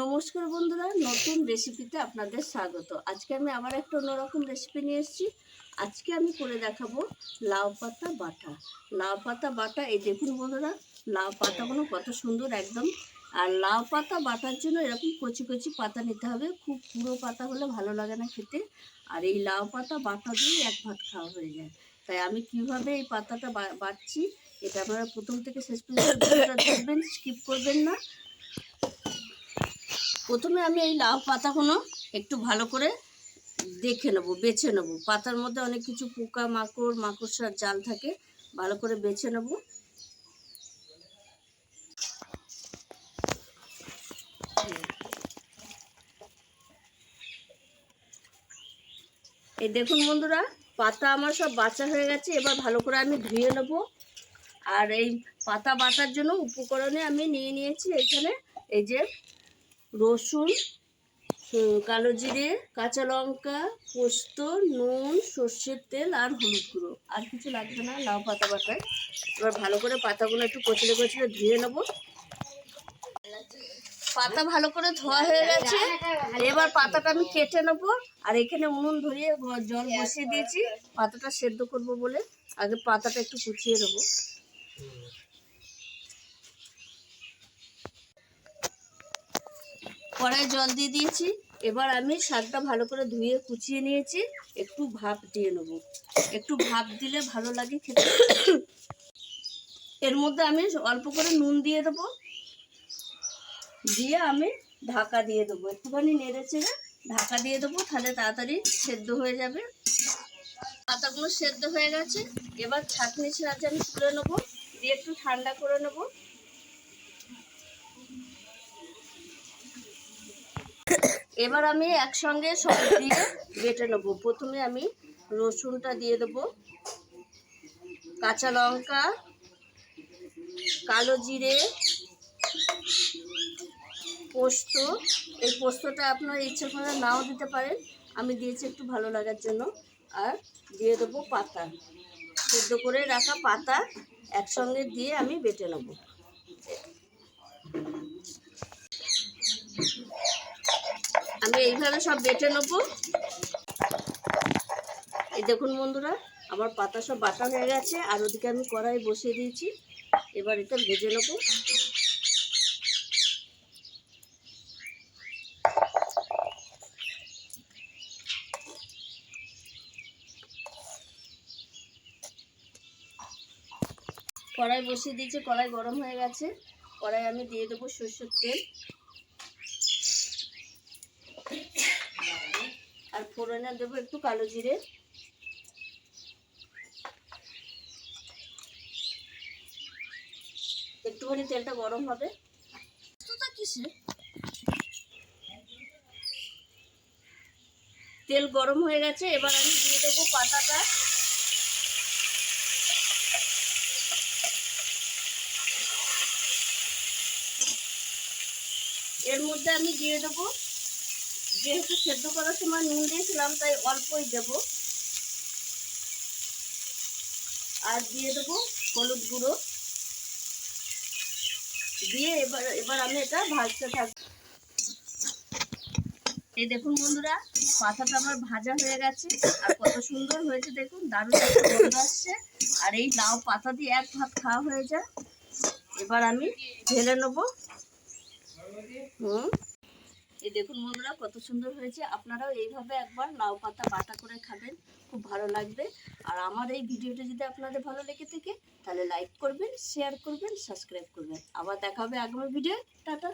নমস্কার বন্ধুরা, নতুন রেসিপিতে আপনাদের স্বাগত। আজকে আমি আবার একটা অন্যরকম রেসিপি নিয়ে এসেছি। আজকে আমি করে দেখাবো লাউ পাতা বাটা। লাউ পাতা বাটা, এই দেখুন বন্ধুরা, লাউ পাতাগুলো কত সুন্দর একদম। আর লাউ পাতা বাটার জন্য এরকম কচি কচি পাতা নিতে হবে। খুব পুরো পাতা হলে ভালো লাগে না খেতে। আর এই লাউ পাতা বাটা দিয়ে এক ভাত খাওয়া হয়ে যায়। তাই আমি কীভাবে এই পাতাটা বাটছি, এটা আপনারা প্রথম থেকে শেষ পর্যন্ত দেখবেন, স্কিপ করবেন না। প্রথমে আমি এই লাউ পাতাগুলো একটু ভালো করে দেখে নেব, বেছে নেব। পাতার মধ্যে অনেক কিছু পোকা, মাকড়, মাকড়সার জাল থাকে, ভালো করে বেছে নেব। এই দেখুন বন্ধুরা, পাতা আমার সব বাছা হয়ে গেছে, এবার ভালো করে আমি ধুয়ে নেব। আর এই পাতা বাটার জন্য উপকরণে আমি নিয়ে নিয়েছি এখানে এই যে রসুন কালো জিরে, কাঁচা লঙ্কা, পোস্ত, নুন, সর্ষের তেল আর হলুদ গুঁড়ো। আর কিছু লাগবে না, লাউ পাতা বাটায় এবার ভালো করে পাতাগুলো একটু কচলে কচলে ধুয়ে নেব। পাতা ভালো করে ধোয়া হয়ে গেছে। এবার পাতাটা আমি কেটে নেব। আর এখানে উনুন ধরিয়ে জল বসিয়ে দিয়েছি। পাতাটা সেদ্ধ করব বলে। আগে পাতাটা একটু কুচিয়ে নেব। কড়াই জল দিয়ে দিয়েছি। এবার আমি শাকটা ভালো করে ধুয়ে কুচিয়ে নিয়েছি। একটু ভাপ দিয়ে নেব। একটু ভাপ দিলে ভালো লাগে খেতে। এর মধ্যে আমি অল্প করে নুন দিয়ে দেবো। দিয়ে আমি ঢাকা দিয়ে দেবো। একটুখানি নেড়ে চেড়ে ঢাকা দিয়ে দেবো। তাহলে তাড়াতাড়ি সেদ্ধ হয়ে যাবে। পাতাগুলো সেদ্ধ হয়ে গেছে। এবার ছাঁকনি সাহায্যে আমি তুলে নেব। দিয়ে একটু ঠান্ডা করে নেব। এবার আমি একসঙ্গে সব দিয়ে বেটে নেব। প্রথমে আমি রসুনটা দিয়ে দেবো, কাঁচা লঙ্কা, কালো জিরে, পোস্ত। এই পোস্তটা আপনার ইচ্ছে করে নাও দিতে পারেন। আমি দিয়েছি একটু ভালো লাগার জন্য। আর দিয়ে দেবো পাতা। সেদ্ধ করে রাখা পাতা একসঙ্গে দিয়ে আমি বেটে নেব। আমি এইভাবে সব বেটে নেব। এই দেখুন বন্ধুরা, আমার পাতা সব বাটা হয়ে গেছে, আর ওদিকে আমি কড়াই বসিয়ে দিয়েছি। এবার এটা ভেজে নেব। কড়াই বসিয়ে দিয়েছি, কড়াই গরম হয়ে গেছে। কড়াই আমি দিয়ে দেবো সর্ষের তেল আর ফোড়নে দেবো একটু কালো জিরে। একটুখানি তেলটা গরম হবে। তেল গরম হয়ে গেছে এবার আমি দিয়ে দেবো পাতাটা। এর মধ্যে আমি দিয়ে দেবো যেহেতু সেদ্ধ করার সময় নুন দিয়েছিলাম, তাই অল্পই দেব। আর দিয়ে দেবো হলুদ গুঁড়ো। দিয়ে এবার এবার আমি এটা ভাজতে থাক এই দেখুন বন্ধুরা, পাতাটা আমার ভাজা হয়ে গেছে, আর কত সুন্দর হয়েছে দেখুন, দারুণ গন্ধ আসছে। আর এই লাউ পাতা দিয়ে এক ভাত খাওয়া হয়ে যায়। এবার আমি ঢেলে নেব। হুম। এই দেখুন বন্ধুরা, কত সুন্দর হয়েছে। আপনারাও এইভাবে একবার লাউ পাতা বাটা করে খাবেন, খুব ভালো লাগবে। আর আমার এই ভিডিওটা যদি আপনাদের ভালো লেগে থাকে, তাহলে লাইক করবেন শেয়ার করবেন সাবস্ক্রাইব করবেন। আবার দেখা হবে আগামী ভিডিও টাটা।